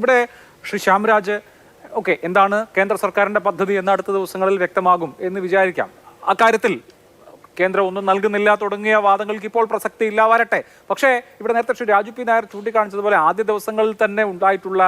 ഇവിടെ ശ്രീ ശ്യാംരാജ് ഓക്കെ എന്താണ് കേന്ദ്ര സർക്കാരിന്റെ പദ്ധതി എന്ന അടുത്ത ദിവസങ്ങളിൽ വ്യക്തമാകും എന്ന് വിചാരിക്കാം. അക്കാര്യത്തിൽ കേന്ദ്രം ഒന്നും നൽകുന്നില്ല തുടങ്ങിയ വാദങ്ങൾക്ക് ഇപ്പോൾ പ്രസക്തി ഇല്ല വരട്ടെ പക്ഷേ ഇവിടെ നേരത്തെ ശ്രീ രാജു പി നായർ ചൂണ്ടിക്കാണിച്ചതുപോലെ ആദ്യ ദിവസങ്ങളിൽ തന്നെ ഉണ്ടായിട്ടുള്ള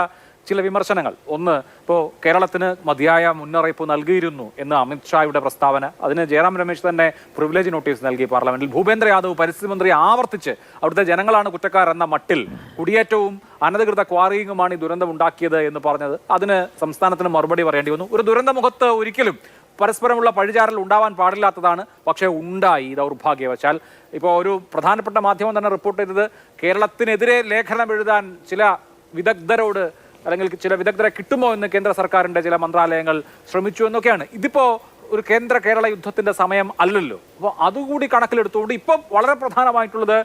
ചില വിമർശനങ്ങൾ. ഒന്ന് ഇപ്പോൾ കേരളത്തിന് മതിയായ മുന്നറിയിപ്പ് നൽകിയിരുന്നു എന്ന് അമിത്ഷായുടെ പ്രസ്താവന. അതിന് ജയറാം രമേശ് തന്നെ പ്രിവിലേജ് നോട്ടീസ് നൽകി പാർലമെന്റിൽ. ഭൂപേന്ദ്ര യാദവ് പരിസ്ഥിതി മന്ത്രി ആവർത്തിച്ച് അവിടുത്തെ ജനങ്ങളാണ് കുറ്റക്കാരെന്ന മട്ടിൽ കുടിയേറ്റവും അനധികൃത ക്വാറിയിങ്ങുമാണ് ഈ ദുരന്തം ഉണ്ടാക്കിയത് എന്ന് പറഞ്ഞത്. അതിന് സംസ്ഥാനത്തിന് മറുപടി പറയേണ്ടി വന്നു. ഒരു ദുരന്തമുഖത്ത് ഒരിക്കലും പരസ്പരമുള്ള പഴിചാരൽ ഉണ്ടാവാൻ പാടില്ലാത്തതാണ് പക്ഷേ ഉണ്ടായി ദൗർഭാഗ്യവശാൽ. ഇപ്പോൾ ഒരു പ്രധാനപ്പെട്ട മാധ്യമം തന്നെ റിപ്പോർട്ട് ചെയ്തത് കേരളത്തിനെതിരെ ലേഖനം എഴുതാൻ ചില വിദഗ്ധരോട് അല്ലെങ്കിൽ ചില വിദഗ്ധരെ കിട്ടുമോ എന്ന് കേന്ദ്ര സർക്കാരിന്റെ ചില മന്ത്രാലയങ്ങൾ ശ്രമിച്ചു എന്നൊക്കെയാണ്. ഇതിപ്പോൾ ഒരു കേന്ദ്ര കേരള യുദ്ധത്തിന്റെ സമയം അല്ലല്ലോ. അപ്പോൾ അതുകൂടി കണക്കിലെടുത്തുകൊണ്ട് ഇപ്പം വളരെ പ്രധാനമായിട്ടുള്ളത്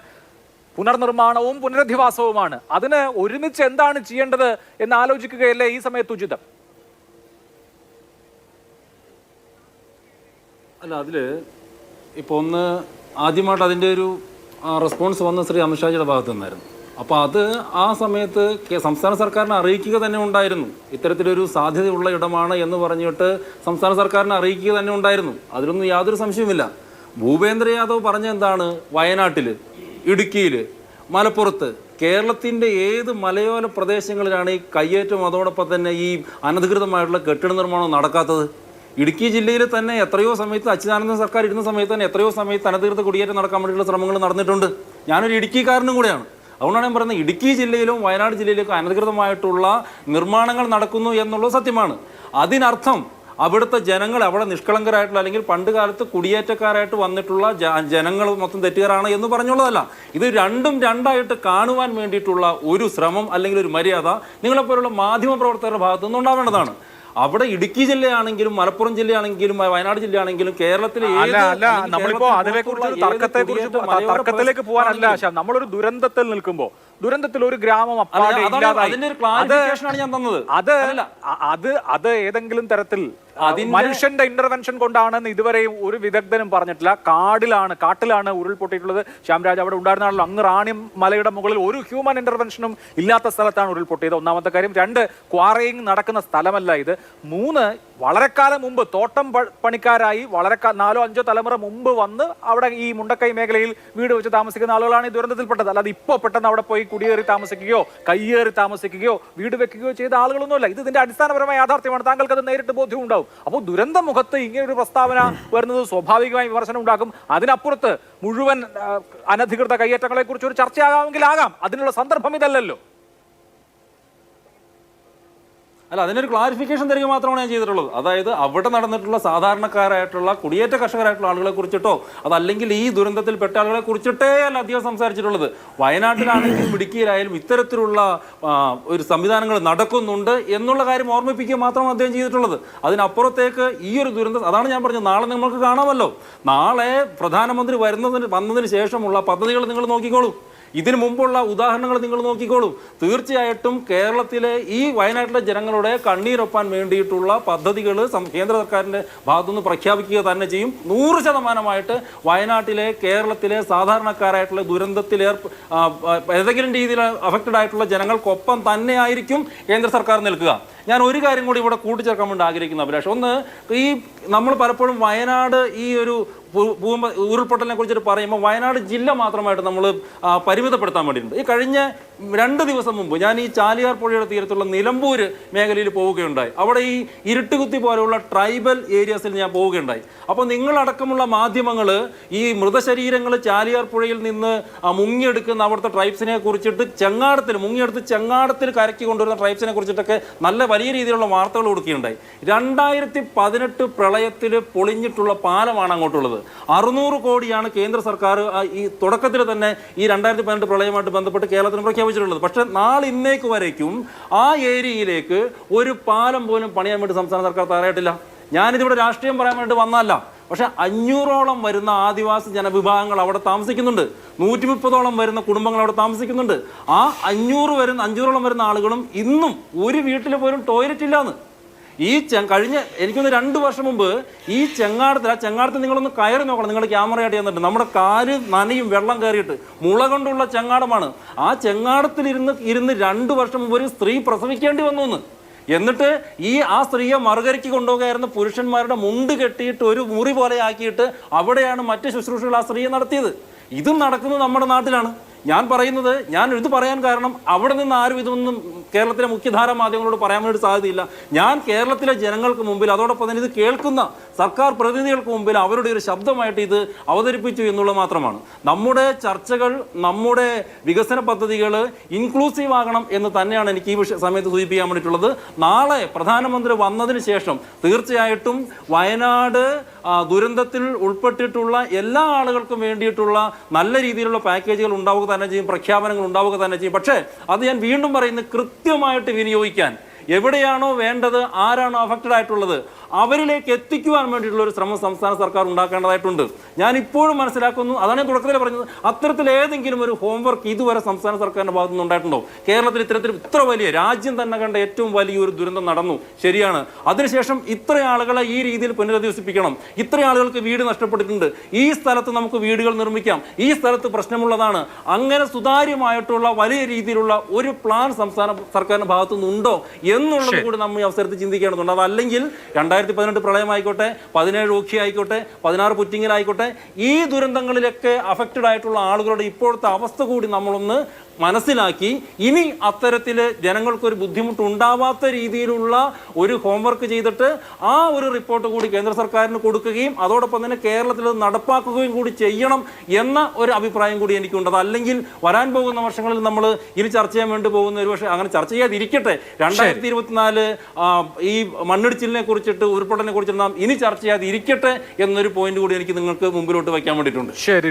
പുനർനിർമ്മാണവും പുനരധിവാസവുമാണ്. അതിന് ഒരുമിച്ച് എന്താണ് ചെയ്യേണ്ടത് എന്ന് ആലോചിക്കുകയല്ലേ ഈ സമയത്ത് ഉചിതം? അല്ല അതിൽ ഇപ്പോൾ ഒന്ന് ആദ്യമായിട്ട് അതിന്റെ ഒരു റെസ്പോൺസ് വന്ന ശ്രീ അമിത്ഷാജിയുടെ ഭാഗത്തു നിന്നായിരുന്നു. അപ്പോൾ അത് ആ സമയത്ത് സംസ്ഥാന സർക്കാരിനെ അറിയിക്കുക തന്നെ ഉണ്ടായിരുന്നു. ഇത്തരത്തിലൊരു സാധ്യതയുള്ള ഇടമാണ് എന്ന് പറഞ്ഞിട്ട് സംസ്ഥാന സർക്കാരിനെ അറിയിക്കുക തന്നെ ഉണ്ടായിരുന്നു. അതിലൊന്നും യാതൊരു സംശയവുമില്ല. ഭൂപേന്ദ്ര യാദവ് പറഞ്ഞ എന്താണ്? വയനാട്ടിൽ ഇടുക്കിയിൽ. മലപ്പുറത്ത്. കേരളത്തിന്റെ ഏത് മലയോര പ്രദേശങ്ങളിലാണ് ഈ കയ്യേറ്റം? അതോടൊപ്പം തന്നെ ഈ അനധികൃതമായിട്ടുള്ള കെട്ടിട നിർമ്മാണം നടക്കാത്തത്? ഇടുക്കി ജില്ലയിൽ തന്നെ എത്രയോ സമയത്ത് അച്യുതാനന്ദ സർക്കാർ ഇരുന്ന സമയത്ത് തന്നെ എത്രയോ സമയത്ത് അനധികൃത കുടിയേറ്റം നടക്കാൻ വേണ്ടിയിട്ടുള്ള ശ്രമങ്ങൾ നടന്നിട്ടുണ്ട്. ഞാനൊരു ഇടുക്കിക്കാരനും കൂടെയാണ്. അതുകൊണ്ടാണ് ഞാൻ പറയുന്നത് ഇടുക്കി ജില്ലയിലും വയനാട് ജില്ലയിലേക്കും അനധികൃതമായിട്ടുള്ള നിർമ്മാണങ്ങൾ നടക്കുന്നു എന്നുള്ളത് സത്യമാണ്. അതിനർത്ഥം അവിടുത്തെ ജനങ്ങൾ അവിടെ നിഷ്കളങ്കരായിട്ടുള്ള അല്ലെങ്കിൽ പണ്ട് കാലത്ത് കുടിയേറ്റക്കാരായിട്ട് വന്നിട്ടുള്ള ജനങ്ങൾ മൊത്തം തെറ്റുകാരാണ് എന്ന് പറഞ്ഞുള്ളതല്ല ഇത് രണ്ടും രണ്ടായിട്ട് കാണുവാൻ വേണ്ടിയിട്ടുള്ള ഒരു ശ്രമം അല്ലെങ്കിൽ ഒരു മര്യാദ നിങ്ങളെപ്പോലുള്ള മാധ്യമ പ്രവർത്തകരുടെ ഭാഗത്തു നിന്ന് ഉണ്ടാവേണ്ടതാണ് അവിടെ ഇടുക്കി ജില്ലയാണെങ്കിലും മലപ്പുറം ജില്ലയാണെങ്കിലും വയനാട് ജില്ലയാണെങ്കിലും കേരളത്തിലെ നമ്മളിപ്പോ അതിനെക്കുറിച്ച് അതിനെ കുറിച്ച് തർക്കത്തെ കുറിച്ച് തർക്കത്തിലേക്ക് പോകാനല്ല നമ്മളൊരു ദുരന്തത്തിൽ നിൽക്കുമ്പോ ദുരന്തത്തിൽ ഒരു ഗ്രാമം അപ്പാടെ ഇല്ലാതായി അത്. അത്. അത് ഏതെങ്കിലും തരത്തിൽ മനുഷ്യന്റെ ഇന്റർവെൻഷൻ കൊണ്ടാണെന്ന് ഇതുവരെയും ഒരു വിദഗ്ധനും പറഞ്ഞിട്ടില്ല. കാടിലാണ് കാട്ടിലാണ് ഉരുൾപൊട്ടിയിട്ടുള്ളത് ശ്യാംരാജ് അവിടെ ഉണ്ടായിരുന്നാണല്ലോ. അങ്ങ് റാണി മലയുടെ മുകളിൽ ഒരു ഹ്യൂമൻ ഇന്റർവെൻഷനും ഇല്ലാത്ത സ്ഥലത്താണ് ഉരുൾപൊട്ടിയത് ഒന്നാമത്തെ കാര്യം. രണ്ട് ക്വാറയിങ് നടക്കുന്ന സ്ഥലമല്ല ഇത്. മൂന്ന് വളരെ കാലം മുമ്പ് തോട്ടം പണിക്കാരായി വളരെ നാലോ അഞ്ചോ തലമുറ മുമ്പ് വന്ന് അവിടെ ഈ മുണ്ടക്കൈ മേഖലയിൽ വീട് വെച്ച് താമസിക്കുന്ന ആളുകളാണ് ഈ ദുരന്തത്തിൽപ്പെട്ടത്. അല്ലാതെ ഇപ്പോൾ പെട്ടെന്ന് അവിടെ പോയി കുടിയേറി താമസിക്കുകയോ കയ്യേറി താമസിക്കുകയോ വീട് വെക്കുകയോ ചെയ്ത ആളുകളൊന്നുമല്ല. ഇത് ഇതിന്റെ അടിസ്ഥാനപരമായ യാഥാർത്ഥ്യമാണ്. താങ്കൾക്ക് അത് നേരിട്ട് ബോധ്യം ഉണ്ടാവും അപ്പോൾ ദുരന്ത മുഖത്ത് ഇങ്ങനെ ഒരു പ്രസ്താവന വരുന്നത് സ്വാഭാവികമായി വിമർശനം ഉണ്ടാക്കും. അതിനപ്പുറത്ത് മുഴുവൻ അനധികൃത കയ്യേറ്റങ്ങളെ കുറിച്ച് ഒരു ചർച്ചയാകാമെങ്കിൽ ആകാം. അതിനുള്ള സന്ദർഭം ഇതല്ലല്ലോ. അല്ല അതിനൊരു ക്ലാരിഫിക്കേഷൻ തരിക മാത്രമാണ് ഞാൻ ചെയ്തിട്ടുള്ളത്. അതായത് അവിടെ നടന്നിട്ടുള്ള സാധാരണക്കാരായിട്ടുള്ള കുടിയേറ്റ കർഷകരായിട്ടുള്ള ആളുകളെ കുറിച്ചിട്ടോ അതല്ലെങ്കിൽ ഈ ദുരന്തത്തിൽ പെട്ട ആളുകളെ കുറിച്ചിട്ടേ അല്ല അധികം സംസാരിച്ചിട്ടുള്ളത്. വയനാട്ടിലാണെങ്കിലും ഇടുക്കിയിലായാലും ഇത്തരത്തിലുള്ള ഒരു സംവിധാനങ്ങൾ നടക്കുന്നുണ്ട് എന്നുള്ള കാര്യം ഓർമ്മിപ്പിക്കുക മാത്രമാണ് അദ്ദേഹം ചെയ്തിട്ടുള്ളത്. അതിനപ്പുറത്തേക്ക് ഈ ഒരു ദുരന്തം അതാണ് ഞാൻ പറഞ്ഞത് നാളെ നിങ്ങൾക്ക് കാണാമല്ലോ. നാളെ പ്രധാനമന്ത്രി വരുന്നതിന് വന്നതിന് ശേഷമുള്ള പദ്ധതികൾ നിങ്ങൾ നോക്കിക്കോളൂ. ഇതിനു മുമ്പുള്ള ഉദാഹരണങ്ങൾ നിങ്ങൾ നോക്കിക്കോളൂ. തീർച്ചയായിട്ടും കേരളത്തിലെ ഈ വയനാട്ടിലെ ജനങ്ങളുടെ കണ്ണീരൊപ്പാൻ വേണ്ടിയിട്ടുള്ള പദ്ധതികൾ കേന്ദ്ര സർക്കാരിന്റെ ഭാഗത്തുനിന്ന് പ്രഖ്യാപിക്കുക തന്നെ ചെയ്യും. നൂറ് ശതമാനമായിട്ട് വയനാട്ടിലെ കേരളത്തിലെ സാധാരണക്കാരായിട്ടുള്ള ദുരന്തത്തിലേർ ഏതെങ്കിലും രീതിയിൽ അഫക്റ്റഡ് ആയിട്ടുള്ള ജനങ്ങൾക്കൊപ്പം തന്നെയായിരിക്കും കേന്ദ്ര സർക്കാർ നിൽക്കുക. ഞാൻ ഒരു കാര്യം കൂടി ഇവിടെ കൂട്ടിച്ചേർക്കാൻ വേണ്ടി ആഗ്രഹിക്കുന്ന അഭിലാഷ്. ഒന്ന് ഈ നമ്മൾ പലപ്പോഴും വയനാട് ഈ ഒരു ഭൂ- ഭൂകമ്പ ഉരുൾപൊട്ടലിനെ കുറിച്ചിട്ട് പറയുമ്പോൾ വയനാട് ജില്ല മാത്രമായിട്ട് നമ്മൾ പരിമിതപ്പെടുത്താൻ വേണ്ടിയിട്ടുണ്ട്. ഈ കഴിഞ്ഞ രണ്ട് ദിവസം മുമ്പ് ഞാൻ ഈ ചാലിയാർ പുഴയുടെ തീരത്തുള്ള നിലമ്പൂർ മേഖലയിൽ പോവുകയുണ്ടായി. അവിടെ ഈ ഇരുട്ടുകുത്തി പോലെയുള്ള ട്രൈബൽ ഏരിയാസിൽ ഞാൻ പോവുകയുണ്ടായി. അപ്പോൾ നിങ്ങളടക്കമുള്ള മാധ്യമങ്ങൾ ഈ മൃതശരീരങ്ങൾ ചാലിയാർ പുഴയിൽ നിന്ന് മുങ്ങിയെടുക്കുന്ന അവിടുത്തെ ട്രൈബ്സിനെ കുറിച്ചിട്ട് ചെങ്ങാടത്തിൽ മുങ്ങിയെടുത്ത് ചെങ്ങാടത്തിൽ കരക്കി കൊണ്ടുവരുന്ന ട്രൈബ്സിനെ കുറിച്ചിട്ടൊക്കെ നല്ല വലിയ രീതിയിലുള്ള വാർത്തകൾ കൊടുക്കുകയുണ്ടായി. രണ്ടായിരത്തി പതിനെട്ട് പ്രളയത്തിൽ പൊളിഞ്ഞിട്ടുള്ള പാലമാണ് അങ്ങോട്ടുള്ളത്. അറുന്നൂറ് കോടിയാണ് കേന്ദ്ര സർക്കാർ ഈ തുടക്കത്തിൽ തന്നെ ഈ രണ്ടായിരത്തി പതിനെട്ട് പ്രളയമായിട്ട് ബന്ധപ്പെട്ട് കേരളത്തിന് പ്രഖ്യാപിച്ചിട്ടുള്ളത് പക്ഷെ നാളെ ഇന്നേക്ക് വരേക്കും ആ ഏരിയയിലേക്ക് ഒരു പാലം പോലും പണിയാൻ വേണ്ടി സംസ്ഥാന സർക്കാർ തയ്യാറായിട്ടില്ല. ഞാനിതിവിടെ രാഷ്ട്രീയം പറയാൻ വേണ്ടി വന്നതല്ല. പക്ഷെ അഞ്ഞൂറോളം വരുന്ന ആദിവാസി ജനവിഭാഗങ്ങൾ അവിടെ താമസിക്കുന്നുണ്ട്. നൂറ്റി മുപ്പതോളം വരുന്ന കുടുംബങ്ങൾ അവിടെ താമസിക്കുന്നുണ്ട്. ആ അഞ്ഞൂറ് വരുന്ന അഞ്ഞൂറോളം വരുന്ന ആളുകളും ഇന്നും ഒരു വീട്ടിൽ പോലും ടോയ്ലറ്റ് ഇല്ലാന്ന്. ഈ ചെ കഴിഞ്ഞ എനിക്കൊന്ന് രണ്ട് വർഷം മുമ്പ് ഈ ചെങ്ങാടത്തിൽ ആ ചെങ്ങാടത്തിൽ നിങ്ങളൊന്ന് കയറി നോക്കണം. നിങ്ങൾ ക്യാമറയായിട്ട് ചെന്നിട്ട്. നമ്മുടെ കാൽ നനയും വെള്ളം കയറിയിട്ട്. മുള കൊണ്ടുള്ള ചെങ്ങാടമാണ്. ആ ചെങ്ങാടത്തിൽ ഇരുന്ന് ഇരുന്ന് രണ്ട് വർഷം മുമ്പ് ഒരു സ്ത്രീ പ്രസവിക്കേണ്ടി വന്നു എന്ന്. എന്നിട്ട് ഈ ആ സ്ത്രീയെ മറുകരയ്ക്ക് കൊണ്ടുപോകുകയായിരുന്ന പുരുഷന്മാരുടെ മുണ്ട് കെട്ടിയിട്ട് ഒരു മുറി പോലെ ആക്കിയിട്ട് അവിടെയാണ് മറ്റ് ശുശ്രൂഷകൾ ആ സ്ത്രീയെ നടത്തിയത്. ഇതും നടക്കുന്നത് നമ്മുടെ നാട്ടിലാണ്. ഞാൻ പറയുന്നത് ഞാൻ ഇത് പറയാൻ കാരണം അവിടെ നിന്ന് ആരും ഇതൊന്നും കേരളത്തിലെ മുഖ്യധാര മാധ്യമങ്ങളോട് പറയാൻ വേണ്ടി സാധ്യതയില്ല. ഞാൻ കേരളത്തിലെ ജനങ്ങൾക്ക് മുമ്പിൽ അതോടൊപ്പം തന്നെ ഇത് കേൾക്കുന്ന സർക്കാർ പ്രതിനിധികൾക്ക് മുമ്പിൽ അവരുടെ ഒരു ശബ്ദമായിട്ട് ഇത് അവതരിപ്പിച്ചു എന്നുള്ളത് മാത്രമാണ്. നമ്മുടെ ചർച്ചകൾ നമ്മുടെ വികസന പദ്ധതികൾ ഇൻക്ലൂസീവ് ആകണം എന്ന് തന്നെയാണ് എനിക്ക് ഈ വിഷയ സമയത്ത് സൂചിപ്പിക്കാൻ വേണ്ടിയിട്ടുള്ളത്. നാളെ പ്രധാനമന്ത്രി വന്നതിന് ശേഷം തീർച്ചയായിട്ടും വയനാട് ദുരന്തത്തിൽ ഉൾപ്പെട്ടിട്ടുള്ള എല്ലാ ആളുകൾക്കും വേണ്ടിയിട്ടുള്ള നല്ല രീതിയിലുള്ള പാക്കേജുകൾ ഉണ്ടാവുക തന്നെ ചെയ്യും പ്രഖ്യാപനങ്ങൾ ഉണ്ടാവുക തന്നെ ചെയ്യും. പക്ഷേ അത് ഞാൻ വീണ്ടും പറയുന്നത് കൃത്യമായിട്ട് വിനിയോഗിക്കാൻ എവിടെയാണോ വേണ്ടത് ആരാണോ അഫക്റ്റഡ് ആയിട്ടുള്ളത് അവരിലേക്ക് എത്തിക്കുവാൻ വേണ്ടിയിട്ടുള്ള ഒരു ശ്രമം സംസ്ഥാന സർക്കാർ ഉണ്ടാക്കേണ്ടതായിട്ടുണ്ട്. ഞാൻ ഇപ്പോഴും മനസ്സിലാക്കുന്നു അതാണ് ഞാൻ തുടക്കത്തിൽ പറഞ്ഞത് അത്തരത്തിൽ ഏതെങ്കിലും ഒരു ഹോംവർക്ക് ഇതുവരെ സംസ്ഥാന സർക്കാരിന്റെ ഭാഗത്തു നിന്ന് ഉണ്ടായിട്ടുണ്ടോ? കേരളത്തിൽ ഇത്തരത്തിൽ ഇത്ര വലിയ രാജ്യം തന്നെ കണ്ട ഏറ്റവും വലിയൊരു ദുരന്തം നടന്നു. ശരിയാണ്. അതിനുശേഷം ഇത്ര ആളുകളെ ഈ രീതിയിൽ പുനരധിവസിപ്പിക്കണം. ഇത്ര ആളുകൾക്ക് വീട് നഷ്ടപ്പെട്ടിട്ടുണ്ട്. ഈ സ്ഥലത്ത് നമുക്ക് വീടുകൾ നിർമ്മിക്കാം. ഈ സ്ഥലത്ത് പ്രശ്നമുള്ളതാണ്. അങ്ങനെ സുതാര്യമായിട്ടുള്ള വലിയ രീതിയിലുള്ള ഒരു പ്ലാൻ സംസ്ഥാന സർക്കാരിന്റെ ഭാഗത്തു നിന്നുണ്ടോ എന്നുള്ളത് കൂടി നമ്മൾ ഈ അവസരത്തിൽ ചിന്തിക്കേണ്ടതുണ്ട്. അതല്ലെങ്കിൽ രണ്ടായിരത്തി പതിനെട്ട് പ്രളയമായിക്കോട്ടെ പതിനേഴ് ഓഖി ആയിക്കോട്ടെ പതിനാറ് പുറ്റിങ്ങലായിക്കോട്ടെ ഈ ദുരന്തങ്ങളിലൊക്കെ അഫക്റ്റഡ് ആയിട്ടുള്ള ആളുകളുടെ ഇപ്പോഴത്തെ അവസ്ഥ കൂടി നമ്മളൊന്ന് മനസ്സിലാക്കി ഇനി അത്തരത്തിൽ ജനങ്ങൾക്കൊരു ബുദ്ധിമുട്ട് ഉണ്ടാവാത്ത രീതിയിലുള്ള ഒരു ഹോംവർക്ക് ചെയ്തിട്ട് ആ ഒരു റിപ്പോർട്ട് കൂടി കേന്ദ്ര സർക്കാരിന് കൊടുക്കുകയും അതോടൊപ്പം തന്നെ കേരളത്തിൽ അത് നടപ്പാക്കുകയും കൂടി ചെയ്യണം എന്ന ഒരു അഭിപ്രായം കൂടി എനിക്കുണ്ട്. അതല്ലെങ്കിൽ വരാൻ പോകുന്ന വർഷങ്ങളിൽ നമ്മൾ ഇനി ചർച്ച ചെയ്യാൻ വേണ്ടി പോകുന്ന ഒരു പക്ഷേ അങ്ങനെ ചർച്ച ചെയ്യാതിരിക്കട്ടെ. രണ്ടായിരത്തി ഇരുപത്തിനാല് ഈ മണ്ണിടിച്ചിലിനെ കുറിച്ചിട്ട് ഉരുൾപൊട്ടലിനെ കുറിച്ചിട്ട് നാം ഇനി ചർച്ച ചെയ്യാതിരിക്കട്ടെ എന്നൊരു പോയിന്റ് കൂടി എനിക്ക് നിങ്ങൾക്ക് മുമ്പിലോട്ട് വയ്ക്കാൻ വേണ്ടിയിട്ടുണ്ട്. ശരി